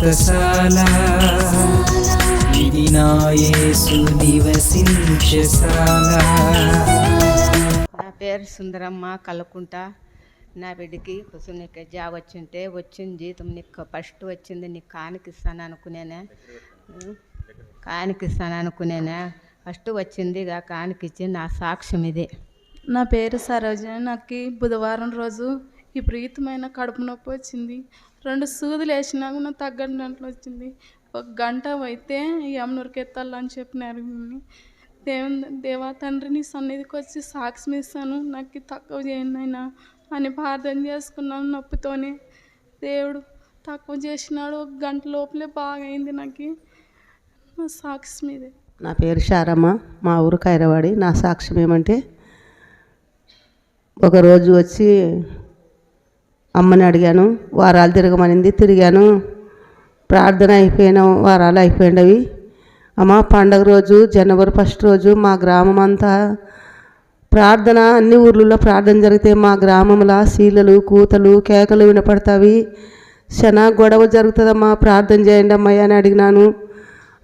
వ్రతశాల ఇది నా యేసు నివసించశాల నా పేరు సుందరమ్మ కలకుంట నా బిడ్డకి కొంచెం నీకు జాబ్ వచ్చింటే వచ్చింది జీతం. నీకు ఫస్ట్ వచ్చింది నీకు కానికిస్తాను అనుకునేనే? కానికిస్తాను అనుకునేనే? ఫస్ట్ వచ్చింది ఇక కానికిచ్చి నా సాక్ష్యం ఇది. నా పేరు సరోజ నాకు బుధవారం రోజు విపరీతమైన కడుపు నొప్పి వచ్చింది. రెండు సూదులు వేసినా కూడా నాకు దాంట్లో వచ్చింది. ఒక గంట అయితే యమునూరుకి ఎత్తాలని చెప్పినారు దేవుని దేవా తండ్రిని సన్నిధికి వచ్చి సాక్ష్యం ఇస్తాను. నాకు ఇది తక్కువ చేయండి అయినా అని ప్రార్థన చేసుకున్నాను నొప్పితోనే. దేవుడు తక్కువ చేసినాడు. ఒక గంట లోపలే బాగా అయింది నాకు. నా సాక్ష్యం మీదే నా పేరు శారమ్మ. మా ఊరు కైరవాడి నా సాక్ష్యం ఏమంటే ఒకరోజు వచ్చి అమ్మని అడిగాను వారాలు తిరగమనింది తిరిగాను. ప్రార్థన అయిపోయిన వారాలు అయిపోయినవి అమ్మ పండగ రోజు జనవరి ఫస్ట్ రోజు మా గ్రామం అంతా ప్రార్థన అన్ని ఊర్లలో ప్రార్థన జరిగితే మా గ్రామంలో శీలలు కూతలు కేకలు వినపడతావి. శనా గొడవ జరుగుతుందమ్మా ప్రార్థన చేయండి అమ్మయ్య అని అడిగినాను.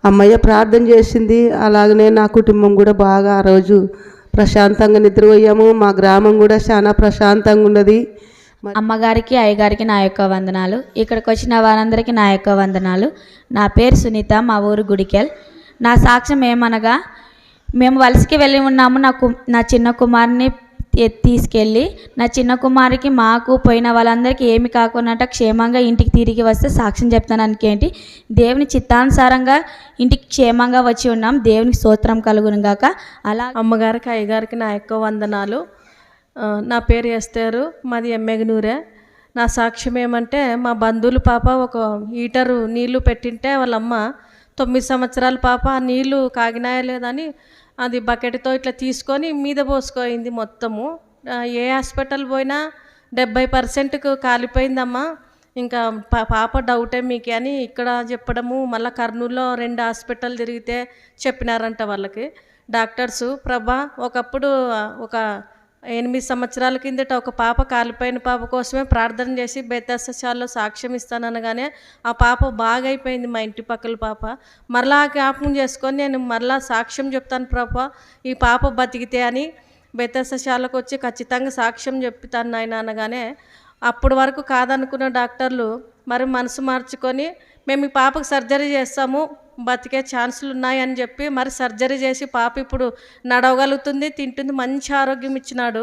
అమ్మయ్య ప్రార్థన చేసింది అలాగనే నా కుటుంబం కూడా బాగా ఆ రోజు ప్రశాంతంగా నిద్రపోయాము. మా గ్రామం కూడా చాలా ప్రశాంతంగా ఉన్నది. అమ్మగారికి అయ్యగారికి నా యొక్క వందనాలు. ఇక్కడికి వచ్చిన వారందరికీ నా యొక్క వందనాలు. నా పేరు సునీత మా ఊరు గుడికెల్. నా సాక్ష్యం ఏమనగా మేము వలసకి వెళ్ళి ఉన్నాము. నా కు నా చిన్న కుమారుని తీసుకెళ్ళి నా చిన్న కుమారికి మాకు పోయిన వాళ్ళందరికీ ఏమి కాకుండా క్షేమంగా ఇంటికి తిరిగి వస్తే సాక్ష్యం చెప్తానికి ఏంటి? దేవుని చిత్తానుసారంగా ఇంటికి క్షేమంగా వచ్చి ఉన్నాం. దేవునికి స్తోత్రం కలుగును గాక. అలా అమ్మగారికి అయ్యగారికి నా యొక్క వందనాలు. నా పేరు ఎస్తారు మాది ఎమ్మెగనూరే. నా సాక్ష్యం ఏమంటే మా బంధువుల పాప ఒక హీటరు నీళ్ళు పెట్టింటే వాళ్ళమ్మ తొమ్మిది సంవత్సరాల పాప ఆ నీళ్ళు కాగినాయా లేదని అది బకెట్తో ఇట్లా తీసుకొని మీద పోసుకోయింది మొత్తము. ఏ హాస్పిటల్ పోయినా డెబ్బై పర్సెంట్కు కాలిపోయిందమ్మా. ఇంకా పాప డౌటే మీకు అని ఇక్కడ చెప్పడము మళ్ళీ కర్నూలులో రెండు హాస్పిటల్ తిరిగితే చెప్పినారంట వాళ్ళకి. డాక్టర్సు ప్రభా ఒకప్పుడు ఒక ఎనిమిది సంవత్సరాల కిందట ఒక పాప కాలిపోయిన పాప కోసమే ప్రార్థన చేసి బెత్తశాలలో సాక్ష్యం ఇస్తాననగానే ఆ పాప బాగా అయిపోయింది మా ఇంటి పక్కల పాప. మరలా ఆ జ్ఞాపకం చేసుకొని నేను మరలా సాక్ష్యం చెప్తాను పాప ఈ పాప బతికితే అని బెత్తశాలకు వచ్చి ఖచ్చితంగా సాక్ష్యం చెప్తాను నాయన అనగానే అప్పటి వరకు కాదనుకున్న డాక్టర్లు మరి మనసు మార్చుకొని మేము ఈ పాపకు సర్జరీ చేస్తాము బతికే ఛాన్సులు ఉన్నాయని చెప్పి మరి సర్జరీ చేసి పాప ఇప్పుడు నడవగలుగుతుంది తింటుంది మంచి ఆరోగ్యం ఇచ్చినాడు.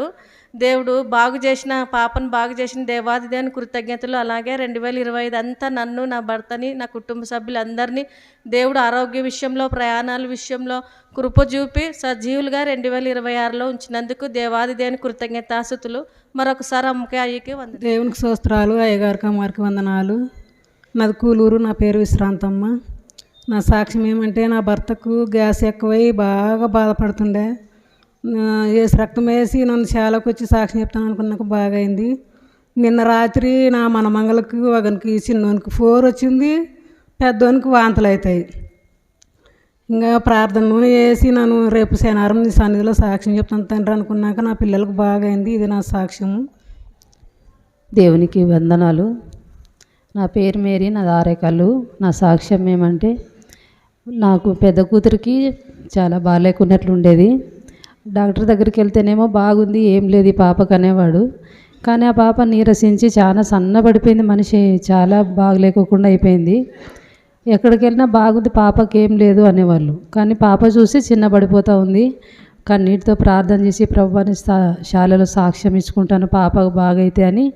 దేవుడు బాగు చేసిన పాపను బాగు చేసిన దేవాది దేవుని కృతజ్ఞతలు. అలాగే రెండు వేల ఇరవై ఐదు అంతా నన్ను నా భర్తని నా కుటుంబ సభ్యులందరినీ దేవుడు ఆరోగ్య విషయంలో ప్రయాణాల విషయంలో కృప చూపి సజీవులుగా రెండు వేల ఇరవై ఆరులో ఉంచినందుకు దేవాది దేవుని కృతజ్ఞతాసుతులు మరొకసారి అమ్మకే అయ్యకి వంద దేవునికి సోస్త్రాలు అయ్యగారికి అమ్మగారికి వందనాలు. నాది కూలూరు నా పేరు విశ్రాంతమ్మ. నా సాక్ష్యం ఏమంటే నా భర్తకు గ్యాస్ ఎక్కువై బాగా బాధపడుతుండే. వేసి రక్తం వేసి నన్ను చాలాకు వచ్చి సాక్ష్యం చెప్తాను అనుకున్నాక బాగా అయింది నిన్న రాత్రి నా మనమంగళకు ఒకనికి చిన్నోనికి ఫోర్ వచ్చింది. పెద్దోనికి వాంతులు అవుతాయి. ఇంకా ప్రార్థన నూనె వేసి నన్ను రేపు శనివారం నీ సన్నిధిలో సాక్ష్యం చెప్తాను తండ్రి అనుకున్నాక నా పిల్లలకు బాగా అయింది ఇది నా సాక్ష్యము. దేవునికి వందనాలు. నా పేరు మేరీ నా దారేకల్లు నా సాక్ష్యం ఏమంటే నాకు పెద్ద కూతురికి చాలా బాగాలేకున్నట్లు ఉండేది డాక్టర్ దగ్గరికి వెళ్తేనేమో బాగుంది ఏం లేదు ఈ పాపకు అనేవాడు. కానీ ఆ పాప నీరసించి చాలా సన్నబడిపోయింది మనిషి చాలా బాగలేకోకుండా అయిపోయింది. ఎక్కడికి వెళ్ళినా బాగుంది పాపకి ఏం లేదు అనేవాళ్ళు. కానీ పాప చూసి చిన్నబడిపోతూ ఉంది. కన్నీటితో ప్రార్థన చేసి ప్రభువాని శాలలో సాక్ష్యం ఇచ్చుకుంటాను పాపకు బాగైతే అని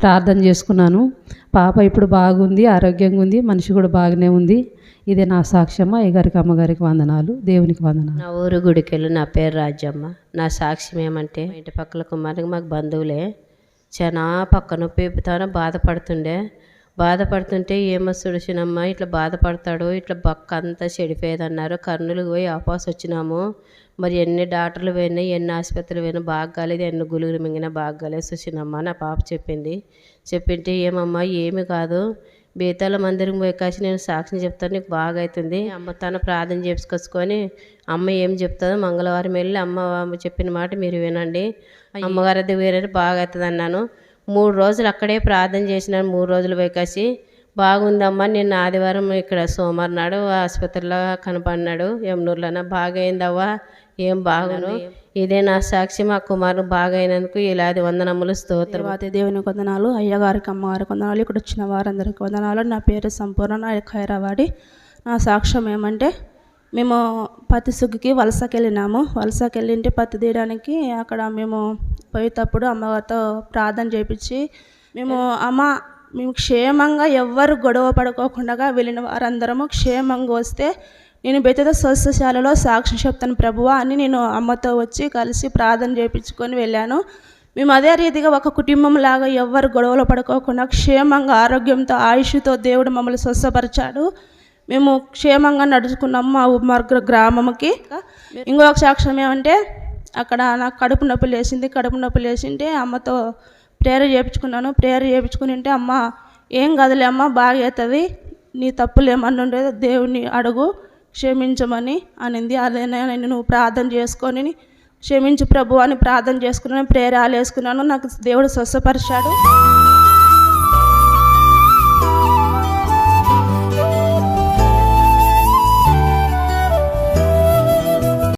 ప్రార్థన చేసుకున్నాను. పాప ఇప్పుడు బాగుంది ఆరోగ్యంగా ఉంది మనిషి కూడా బాగానే ఉంది. ఇదే నా సాక్ష్యమ్మ అయ్యగారికి అమ్మగారికి వందనాలు. దేవునికి వందనాలు. నా ఊరు గుడికెళ్ళు నా పేరు రాజమ్మ. నా సాక్ష్యం ఏమంటే ఇంటి పక్కల కుమారుకి మాకు బంధువులే. చాలా పక్క నొప్పితోనే బాధపడుతుండే. బాధపడుతుంటే ఏమో సుడిచినమ్మ ఇట్లా బాధపడతాడు ఇట్లా బక్క అంతా చెడిపోయేదన్నారు. కర్నూలు పోయి ఆపాస్ వచ్చినాము. మరి ఎన్ని డాక్టర్లు పోయినాయి ఎన్ని ఆసుపత్రులు పోయినా బాగా కాలేదు ఎన్ని గులుగులు మింగినా బాగా కాలేదు. సుచినమ్మ నా పాప చెప్పింది. చెప్పింటే ఏమమ్మా ఏమి కాదు. బేతాల మందిరం పోయి కాసి నేను సాక్ష్యం చెప్తాను నీకు బాగా అవుతుంది. అమ్మ తన ప్రార్థన చేసుకొచ్చుకొని అమ్మ ఏం చెప్తుందో మంగళవారం వెళ్ళి అమ్మ అమ్మ చెప్పిన మాట మీరు వినండి. అమ్మగారి దగ్గర బాగా అవుతుంది అన్నాను మూడు రోజులు అక్కడే ప్రార్థన చేసినాను మూడు రోజులు వైకాసి బాగుందమ్మా నిన్న ఆదివారం ఇక్కడ సోమవారం నాడు ఆసుపత్రిలో కనపడినాడు యమునూరులోన బాగైందవ్వా ఏం బాగును? ఇదే నా సాక్షి మా కుమారుడు బాగైనందుకు ఇలాది వందనములు స్తోత్రం అదే దేవుని వందనాలు అయ్యగారికి అమ్మగారికి వందనాలు ఇక్కడ వచ్చిన వారందరికి వందనాలు. నా పేరు సంపూర్ణ నా ఖైరావాడి. నా సాక్ష్యం ఏమంటే మేము పత్తి సుగ్గికి వలసకి వెళ్ళినాము వలసకి వెళ్ళింటే పత్తి తీయడానికి అక్కడ మేము పోయేటప్పుడు అమ్మగారితో ప్రార్థన చేపించి మేము అమ్మ మేము క్షేమంగా ఎవ్వరు గొడవ పడుకోకుండా వెళ్ళిన వారందరము క్షేమంగా వస్తే నేను బెతద స్వస్థశాలలో సాక్ష్యం చెప్తాను ప్రభువా అని నేను అమ్మతో వచ్చి కలిసి ప్రార్థన చేయించుకొని వెళ్ళాను. మేము అదే రీతిగా ఒక కుటుంబం లాగా ఎవ్వరు గొడవలు పడుకోకుండా క్షేమంగా ఆరోగ్యంతో ఆయుష్తో దేవుడు మమ్మల్ని స్వస్థపరిచాడు. మేము క్షేమంగా నడుచుకున్నాము మా గ్రామంకి ఇంకొక సాక్ష్యం ఏమంటే అక్కడ నాకు కడుపు నొప్పి లేచింది కడుపు నొప్పి లేచింటే అమ్మతో ప్రేయర్ చేయించుకున్నాను ప్రేయర్ చేయించుకుని ఉంటే అమ్మ ఏం కదలే అమ్మ బాగా అవుతుంది నీ తప్పులు ఏమన్నా ఉండేదో దేవుని అడుగు క్షమించమని అనింది. అదే నేను నువ్వు ప్రార్థన చేసుకొని క్షమించు ప్రభు అని ప్రార్థన చేసుకున్నాను. ప్రేరాలు వేసుకున్నాను. నాకు దేవుడు స్వస్థపరిచాడు.